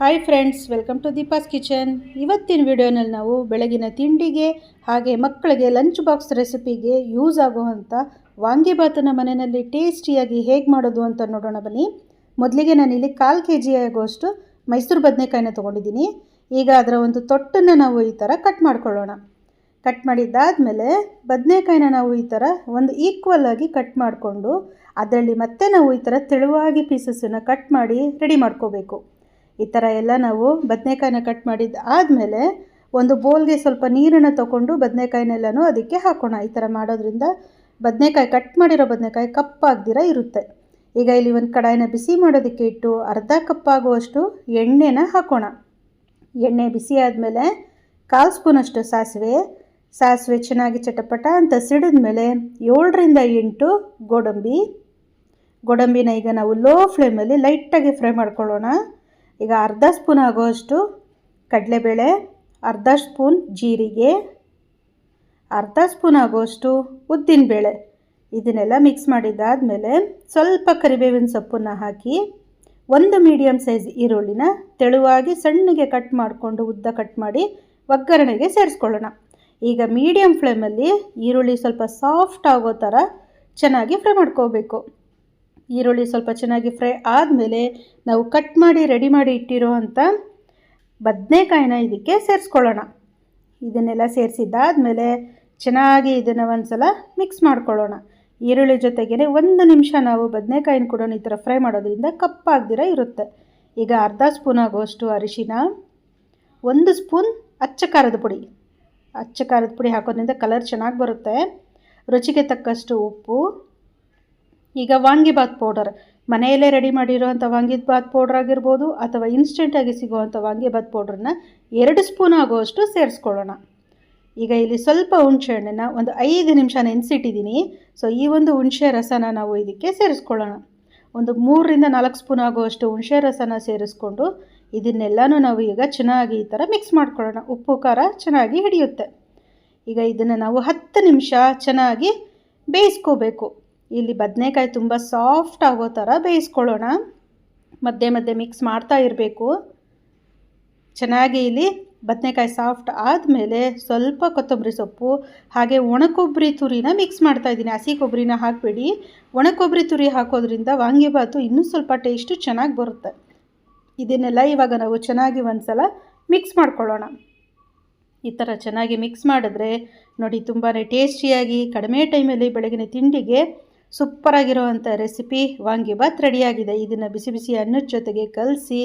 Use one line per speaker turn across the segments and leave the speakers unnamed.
Hi friends welcome to Deepa's kitchen ಇವತ್ತಿನ ವಿಡಿಯೋನಲ್ಲಿ ನಾವು ಬೆಳಗಿನ ತಿಂಡಿಗೆ ಹಾಗೆ ಮಕ್ಕಳಿಗೆ ಲಂಚ್ ಬಾಕ್ಸ್ ರೆಸಿಪಿಗೆ ಯೂಸ್ ಆಗುವಂಥ ವಾಂಗಿಭಾತನ ಮನೆಯಲ್ಲಿ ಟೇಸ್ಟಿಯಾಗಿ ಹೇಗೆ ಮಾಡೋದು ಅಂತ ನೋಡೋಣ ಬನ್ನಿ. ಮೊದಲಿಗೆ ನಾನಿಲ್ಲಿ ಕಾಲು ಕೆ ಜಿ ಆಗುವಷ್ಟು ಮೈಸೂರು ಬದನೆಕಾಯಿನ ತೊಗೊಂಡಿದ್ದೀನಿ. ಈಗ ಅದರ ಒಂದು ತೊಟ್ಟನ್ನು ನಾವು ಈ ಥರ ಕಟ್ ಮಾಡ್ಕೊಳ್ಳೋಣ. ಕಟ್ ಮಾಡಿದ್ದಾದಮೇಲೆ ಬದನೆಕಾಯಿನ ನಾವು ಈ ಥರ ಒಂದು ಈಕ್ವಲ್ ಆಗಿ ಕಟ್ ಮಾಡಿಕೊಂಡು ಅದರಲ್ಲಿ ಮತ್ತೆ ನಾವು ಈ ಥರ ತೆಳುವಾಗಿ ಪೀಸಸನ್ನು ಕಟ್ ಮಾಡಿ ರೆಡಿ ಮಾಡ್ಕೋಬೇಕು. ಈ ಥರ ಎಲ್ಲ ನಾವು ಬದನೆಕಾಯಿನ ಕಟ್ ಮಾಡಿದ್ದು ಆದಮೇಲೆ ಒಂದು ಬೋಲ್ಗೆ ಸ್ವಲ್ಪ ನೀರನ್ನು ತಗೊಂಡು ಬದನೆಕಾಯಿನೆಲ್ಲನೂ ಅದಕ್ಕೆ ಹಾಕೋಣ. ಈ ಥರ ಮಾಡೋದ್ರಿಂದ ಬದನೆಕಾಯಿ ಕಟ್ ಮಾಡಿರೋ ಬದನೆಕಾಯಿ ಕಪ್ಪಾಗ್ದಿರ ಇರುತ್ತೆ. ಈಗ ಇಲ್ಲಿ ಒಂದು ಕಡಾಯಿನ ಬಿಸಿ ಮಾಡೋದಕ್ಕೆ ಇಟ್ಟು ಅರ್ಧ ಕಪ್ಪಾಗುವಷ್ಟು ಎಣ್ಣೆನ ಹಾಕೋಣ. ಎಣ್ಣೆ ಬಿಸಿ ಆದಮೇಲೆ ಕಾಲು ಸ್ಪೂನಷ್ಟು ಸಾಸಿವೆ ಸಾಸಿವೆ ಚೆನ್ನಾಗಿ ಚಟಪಟ ಅಂತ ಸಿಡಿದ ಮೇಲೆ ಏಳರಿಂದ ಎಂಟು ಗೋಡಂಬಿ. ಗೋಡಂಬಿನ ಈಗ ನಾವು ಲೋ ಫ್ಲೇಮಲ್ಲಿ ಲೈಟಾಗಿ ಫ್ರೈ ಮಾಡ್ಕೊಳ್ಳೋಣ. ಈಗ ಅರ್ಧ ಸ್ಪೂನ್ ಆಗೋಷ್ಟು ಕಡಲೆಬೇಳೆ, ಅರ್ಧ ಸ್ಪೂನ್ ಜೀರಿಗೆ, ಅರ್ಧ ಸ್ಪೂನ್ ಆಗೋಷ್ಟು ಉದ್ದಿನಬೇಳೆ. ಇದನ್ನೆಲ್ಲ ಮಿಕ್ಸ್ ಮಾಡಿದ್ದಾದಮೇಲೆ ಸ್ವಲ್ಪ ಕರಿಬೇವಿನ ಸೊಪ್ಪನ್ನು ಹಾಕಿ ಒಂದು ಮೀಡಿಯಮ್ ಸೈಜ್ ಈರುಳ್ಳಿನ ತೆಳುವಾಗಿ ಸಣ್ಣಗೆ ಕಟ್ ಮಾಡಿಕೊಂಡು ಉದ್ದ ಕಟ್ ಮಾಡಿ ಒಗ್ಗರಣೆಗೆ ಸೇರಿಸ್ಕೊಳ್ಳೋಣ. ಈಗ ಮೀಡಿಯಮ್ ಫ್ಲೇಮಲ್ಲಿ ಈರುಳ್ಳಿ ಸ್ವಲ್ಪ ಸಾಫ್ಟ್ ಆಗೋ ಥರ ಚೆನ್ನಾಗಿ ಫ್ರೈ ಮಾಡ್ಕೋಬೇಕು. ಈರುಳ್ಳಿ ಸ್ವಲ್ಪ ಚೆನ್ನಾಗಿ ಫ್ರೈ ಆದಮೇಲೆ ನಾವು ಕಟ್ ಮಾಡಿ ರೆಡಿ ಮಾಡಿ ಇಟ್ಟಿರೋ ಅಂಥ ಬದನೆಕಾಯಿನ ಇದಕ್ಕೆ ಸೇರಿಸ್ಕೊಳ್ಳೋಣ. ಇದನ್ನೆಲ್ಲ ಸೇರಿಸಿದ್ದಾದಮೇಲೆ ಚೆನ್ನಾಗಿ ಇದನ್ನು ಒಂದು ಸಲ ಮಿಕ್ಸ್ ಮಾಡ್ಕೊಳ್ಳೋಣ. ಈರುಳ್ಳಿ ಜೊತೆಗೇ ಒಂದು ನಿಮಿಷ ನಾವು ಬದನೆಕಾಯಿನ ಕೂಡ ಈ ಥರ ಫ್ರೈ ಮಾಡೋದ್ರಿಂದ ಕಪ್ಪಾಗ್ದಿರ ಇರುತ್ತೆ. ಈಗ ಅರ್ಧ ಸ್ಪೂನ್ ಆಗುವಷ್ಟು ಅರಿಶಿನ, ಒಂದು ಸ್ಪೂನ್ ಅಚ್ಚ ಖಾರದ ಪುಡಿ. ಅಚ್ಚ ಖಾರದ ಪುಡಿ ಹಾಕೋದ್ರಿಂದ ಕಲರ್ ಚೆನ್ನಾಗಿ ಬರುತ್ತೆ. ರುಚಿಗೆ ತಕ್ಕಷ್ಟು ಉಪ್ಪು ಈಗ ವಾಂಗಿಬಾತ್ ಪೌಡರ್. ಮನೆಯಲ್ಲೇ ರೆಡಿ ಮಾಡಿರೋವಂಥ ವಾಂಗಿಬಾತ್ ಪೌಡರ್ ಆಗಿರ್ಬೋದು ಅಥವಾ ಇನ್ಸ್ಟೆಂಟಾಗಿ ಸಿಗುವಂಥ ವಾಂಗಿಬಾತ್ ಪೌಡ್ರನ್ನ ಎರಡು ಸ್ಪೂನ್ ಆಗುವಷ್ಟು ಸೇರಿಸ್ಕೊಳ್ಳೋಣ. ಈಗ ಇಲ್ಲಿ ಸ್ವಲ್ಪ ಹುಣಸೆ ಹಣ್ಣನ್ನು ಒಂದು ಐದು ನಿಮಿಷ ನೆನೆಸಿಟ್ಟಿದ್ದೀನಿ. ಸೊ ಈ ಒಂದು ಹುಣಸೆ ರಸನ ನಾವು ಇದಕ್ಕೆ ಸೇರಿಸ್ಕೊಳ್ಳೋಣ. ಒಂದು ಮೂರರಿಂದ ನಾಲ್ಕು ಸ್ಪೂನ್ ಆಗುವಷ್ಟು ಹುಣಸೆ ರಸನ ಸೇರಿಸ್ಕೊಂಡು ಇದನ್ನೆಲ್ಲನೂ ನಾವು ಈಗ ಚೆನ್ನಾಗಿ ಈ ಥರ ಮಿಕ್ಸ್ ಮಾಡ್ಕೊಳ್ಳೋಣ. ಉಪ್ಪು, ಖಾರ ಚೆನ್ನಾಗಿ ಹಿಡಿಯುತ್ತೆ. ಈಗ ಇದನ್ನು ನಾವು ಹತ್ತು ನಿಮಿಷ ಚೆನ್ನಾಗಿ ಬೇಯಿಸ್ಕೋಬೇಕು. ಇಲ್ಲಿ ಬದನೆಕಾಯಿ ತುಂಬ ಸಾಫ್ಟ್ ಆಗೋ ಥರ ಬೇಯಿಸ್ಕೊಳ್ಳೋಣ. ಮಧ್ಯೆ ಮಧ್ಯೆ ಮಿಕ್ಸ್ ಮಾಡ್ತಾ ಇರಬೇಕು. ಚೆನ್ನಾಗಿ ಇಲ್ಲಿ ಬದನೆಕಾಯಿ ಸಾಫ್ಟ್ ಆದಮೇಲೆ ಸ್ವಲ್ಪ ಕೊತ್ತಂಬರಿ ಸೊಪ್ಪು, ಹಾಗೆ ಒಣಕೊಬ್ಬರಿ ತುರಿನ ಮಿಕ್ಸ್ ಮಾಡ್ತಾ ಇದ್ದೀನಿ. ಹಸಿ ಕೊಬ್ಬರಿನ ಹಾಕಬೇಡಿ. ಒಣಕೊಬ್ಬರಿ ತುರಿ ಹಾಕೋದ್ರಿಂದ ವಾಂಗಿಬಾತು ಇನ್ನೂ ಸ್ವಲ್ಪ ಟೇಸ್ಟು ಚೆನ್ನಾಗಿ ಬರುತ್ತೆ. ಇದನ್ನೆಲ್ಲ ಇವಾಗ ನಾವು ಚೆನ್ನಾಗಿ ಒಂದು ಸಲ ಮಿಕ್ಸ್ ಮಾಡ್ಕೊಳ್ಳೋಣ. ಈ ಥರ ಚೆನ್ನಾಗಿ ಮಿಕ್ಸ್ ಮಾಡಿದ್ರೆ ನೋಡಿ ತುಂಬಾ ಟೇಸ್ಟಿಯಾಗಿ ಕಡಿಮೆ ಟೈಮಲ್ಲಿ ಬೆಳಗಿನ ತಿಂಡಿಗೆ ಸೂಪರಾಗಿರೋವಂಥ ರೆಸಿಪಿ ವಾಂಗಿಬಾತ್ ರೆಡಿಯಾಗಿದೆ. ಇದನ್ನು ಬಿಸಿ ಬಿಸಿ ಅನ್ನದ ಜೊತೆಗೆ ಕಲಸಿ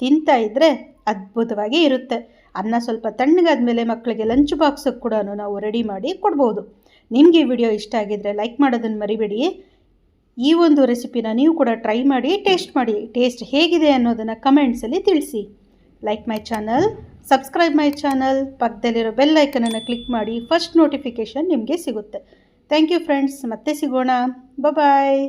ತಿಂತಾ ಇದ್ದರೆ ಅದ್ಭುತವಾಗಿ ಇರುತ್ತೆ. ಅನ್ನ ಸ್ವಲ್ಪ ತಣ್ಣಗಾದ ಮೇಲೆ ಮಕ್ಕಳಿಗೆ ಲಂಚ್ ಬಾಕ್ಸಿಗೆ ಕೂಡ ನಾವು ರೆಡಿ ಮಾಡಿ ಕೊಡ್ಬೋದು. ನಿಮಗೆ ವಿಡಿಯೋ ಇಷ್ಟ ಆಗಿದ್ದರೆ ಲೈಕ್ ಮಾಡೋದನ್ನು ಮರಿಬೇಡಿ. ಈ ಒಂದು ರೆಸಿಪಿನ ನೀವು ಕೂಡ ಟ್ರೈ ಮಾಡಿ ಟೇಸ್ಟ್ ಮಾಡಿ. ಟೇಸ್ಟ್ ಹೇಗಿದೆ ಅನ್ನೋದನ್ನು ಕಮೆಂಟ್ಸಲ್ಲಿ ತಿಳಿಸಿ. Like my channel subscribe my channel ಪಕ್ಕದಲ್ಲಿರೋ ಬೆಲ್ ಐಕನನ್ನು ಕ್ಲಿಕ್ ಮಾಡಿ ಫಸ್ಟ್ ನೋಟಿಫಿಕೇಷನ್ ನಿಮಗೆ ಸಿಗುತ್ತೆ. ಥ್ಯಾಂಕ್ ಯು ಫ್ರೆಂಡ್ಸ್ ಮತ್ತೆ ಸಿಗೋಣ. ಬಾಯ್